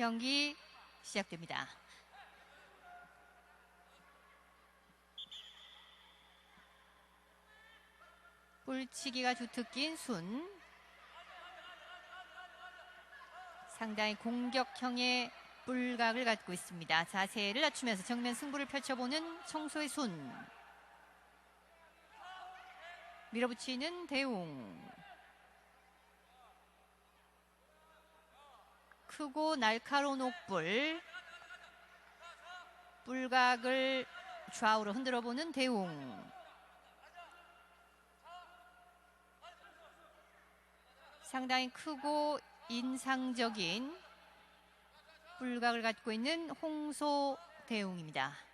경기 시작됩니다. 뿔치기가 주특 기인 순. 상당히 공격형의 뿔각을 갖고 있습니다. 자세를 낮추면서 정면 승부를 펼쳐보는 청소의 순. 밀어붙이는 대웅. 크고 날카로운 옥불. 뿔각을 좌우로 흔들어 보는 대웅. 상당히 크고 인상적인 뿔각을 갖고 있는 홍소 대웅입니다.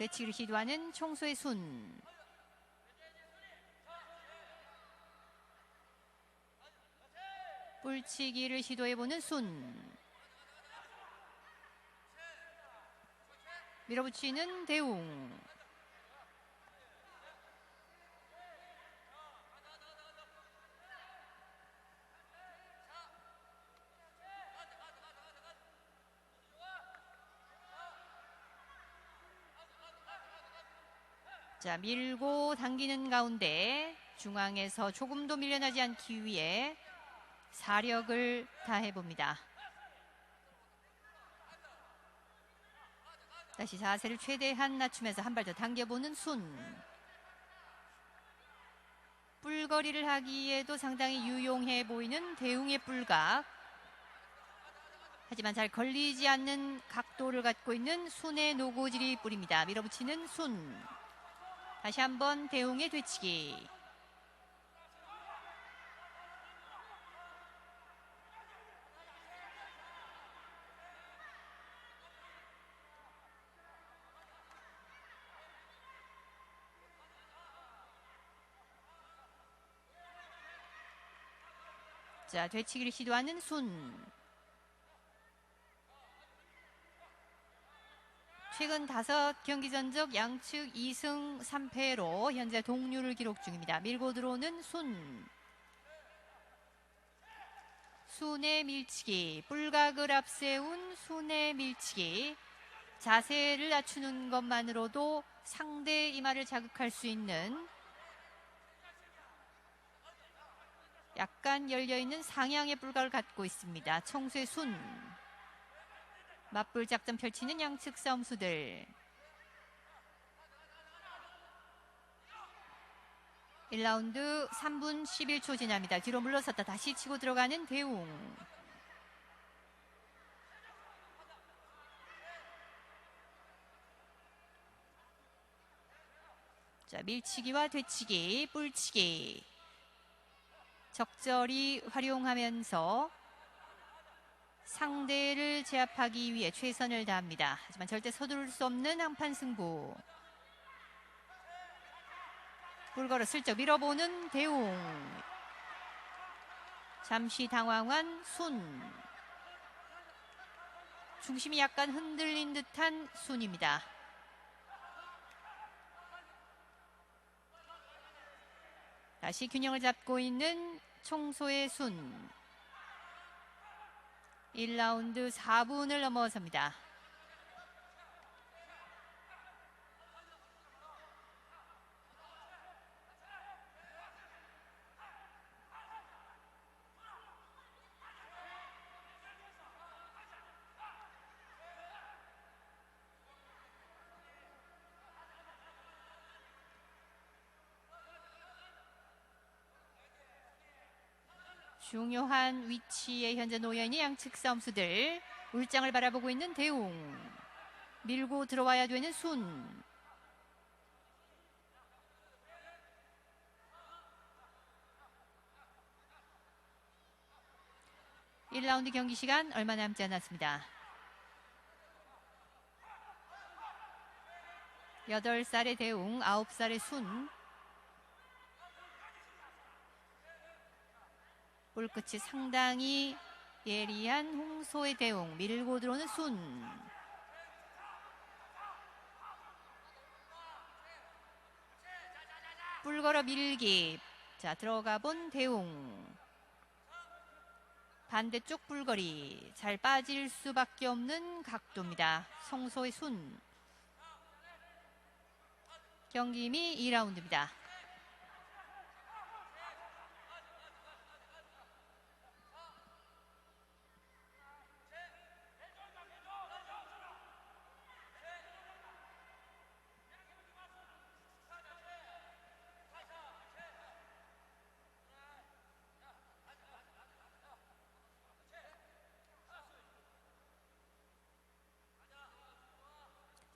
되치기를 시도하는 청소의 순. 뿔치기를 시도해보는 순. 밀어붙이는 대웅. 자, 밀고 당기는 가운데 중앙에서 조금도 밀려나지 않기 위해 사력을 다해 봅니다. 다시 자세를 최대한 낮추면서 한 발 더 당겨보는 순. 뿔거리를 하기에도 상당히 유용해 보이는 대웅의 뿔각. 하지만 잘 걸리지 않는 각도를 갖고 있는 순의 노고지리 뿔입니다. 밀어붙이는 순. 다시 한번 대웅의 되치기. 자, 되치기를 시도하는 순. 최근 다섯 경기 전적 양측 2승 3패로 현재 동률을 기록 중입니다. 밀고 들어오는 순. 순의 밀치기, 뿔각을 앞세운 순의 밀치기. 자세를 낮추는 것만으로도 상대 이마를 자극할 수 있는 약간 열려있는 상향의 뿔각을 갖고 있습니다. 청수의 순. 맞불 작전 펼치는 양측 싸움수들. 1라운드 3분 11초 지납니다. 뒤로 물러섰다 다시 치고 들어가는 대웅. 자, 밀치기와 되치기, 뿔치기. 적절히 활용하면서 상대를 제압하기 위해 최선을 다합니다. 하지만 절대 서두를 수 없는 한판 승부. 불걸어 슬쩍 밀어보는 대웅. 잠시 당황한 순. 중심이 약간 흔들린 듯한 순입니다. 다시 균형을 잡고 있는 청소의 순. 1라운드 4분을 넘어섭니다. 중요한 위치에 현재 놓여있는 양측 싸움수들. 울장을 바라보고 있는 대웅. 밀고 들어와야 되는 순. 1라운드 경기 시간 얼마 남지 않았습니다. 8살의 대웅, 9살의 순 볼끝이 상당히 예리한 홍소의 대웅 밀고 들어오는 순. 뿔걸어 밀기. 자 들어가 본 대웅. 반대쪽 뿔거리 잘 빠질 수밖에 없는 각도입니다. 성소의 순. 경기미 2라운드입니다.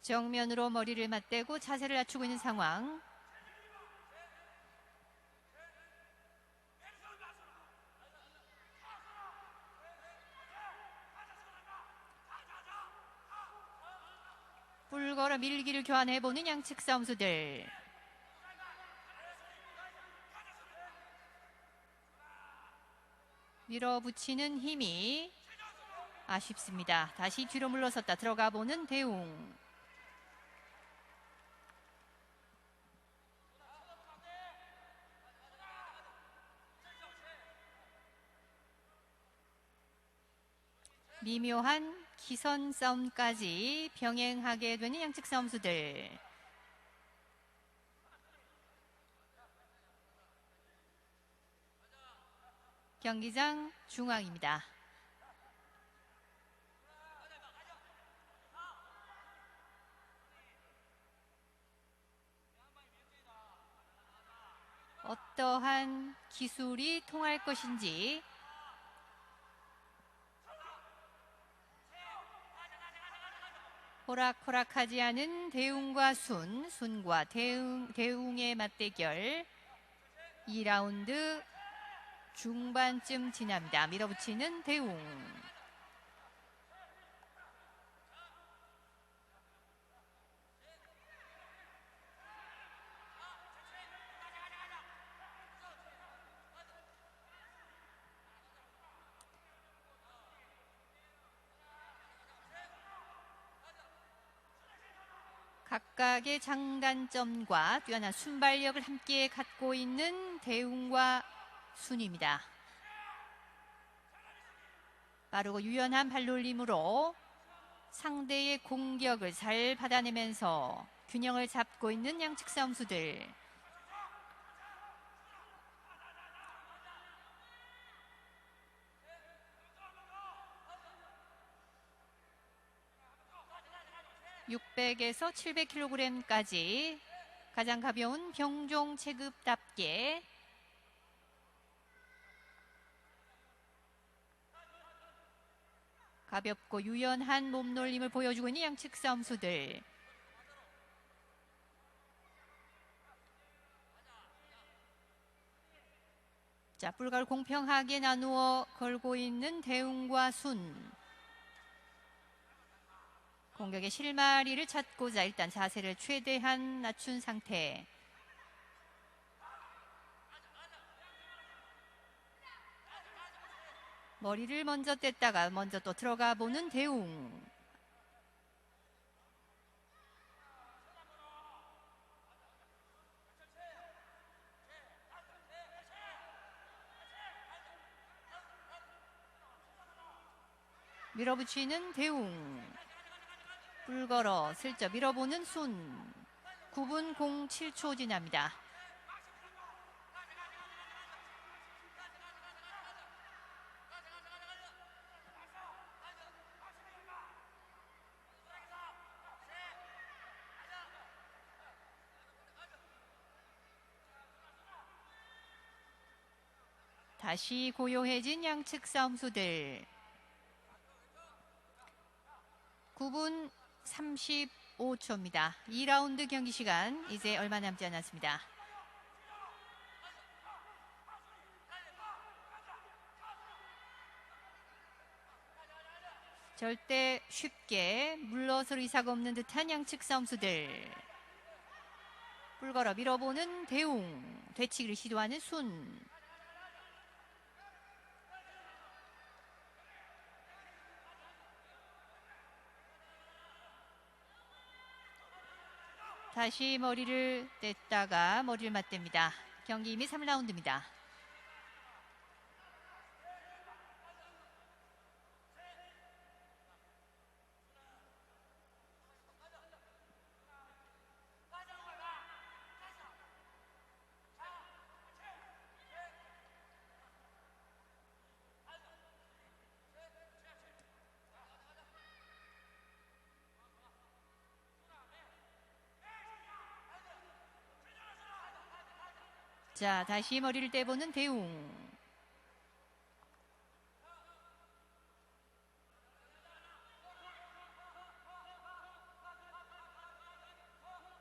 정면으로 머리를 맞대고 자세를 낮추고 있는 상황. 뿔걸어 밀기를 교환해보는 양측 싸움수들. 밀어붙이는 힘이 아쉽습니다. 다시 뒤로 물러섰다 들어가 보는 대웅. 미묘한 기선 싸움까지 병행하게 되는 양측 싸움수들. 경기장 중앙입니다. 어떠한 기술이 통할 것인지 호락호락하지 않은 대웅과 순, 순과 대웅, 대웅의 맞대결 2라운드 중반쯤 지납니다. 밀어붙이는 대웅. 각각의 장단점과 뛰어난 순발력을 함께 갖고 있는 대웅과 순입니다. 빠르고 유연한 발놀림으로 상대의 공격을 잘 받아내면서 균형을 잡고 있는 양측 싸움수들. (600에서 700kg까지) 가장 가벼운 병종 체급답게 가볍고 유연한 몸놀림을 보여주고 있는 양측 싸움수들. 자, 뿔갈 공평하게 나누어 걸고 있는 대웅과 순. 공격의 실마리를 찾고자 일단 자세를 최대한 낮춘 상태. 머리를 먼저 뗐다가 먼저 또 들어가 보는 대웅. 밀어붙이는 대웅. 불걸어 슬쩍 밀어보는 순. 9분 07초 지납니다. 다시 고요해진 양측 싸움수들. 9분 35초입니다. 2라운드 경기 시간 이제 얼마 남지 않았습니다. 절대 쉽게 물러설 의사가 없는 듯한 양측 싸움수들. 뿔걸어 밀어보는 대웅. 되치기를 시도하는 순. 다시 머리를 뗐다가 머리를 맞댑니다. 경기 이미 3라운드입니다. 자, 다시 머리를 떼보는 대웅.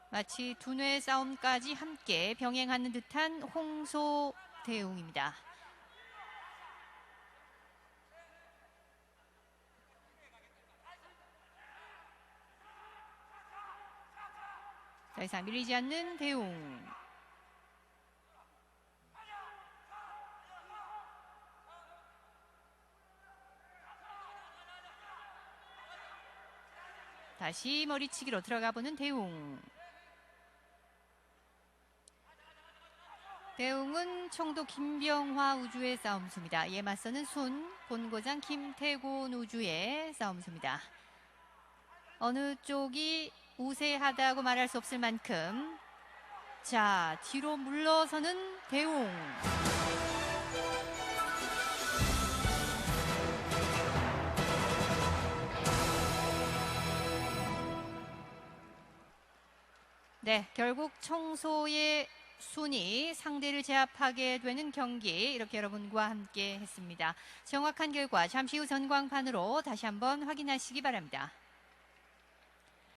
마치 두뇌 싸움까지 함께 병행하는 듯한 홍소 대웅입니다. 더 이상 밀리지 않는 대웅. 다시 머리치기로 들어가 보는 대웅. 대웅은 청도 김병화 우주의 싸움수입니다. 이에 맞서는 순, 본고장 김태곤 우주의 싸움수입니다. 어느 쪽이 우세하다고 말할 수 없을 만큼 자 뒤로 물러서는 대웅. 네, 결국 청소의 순위 상대를 제압하게 되는 경기 이렇게 여러분과 함께 했습니다. 정확한 결과 잠시 후 전광판으로 다시 한번 확인하시기 바랍니다.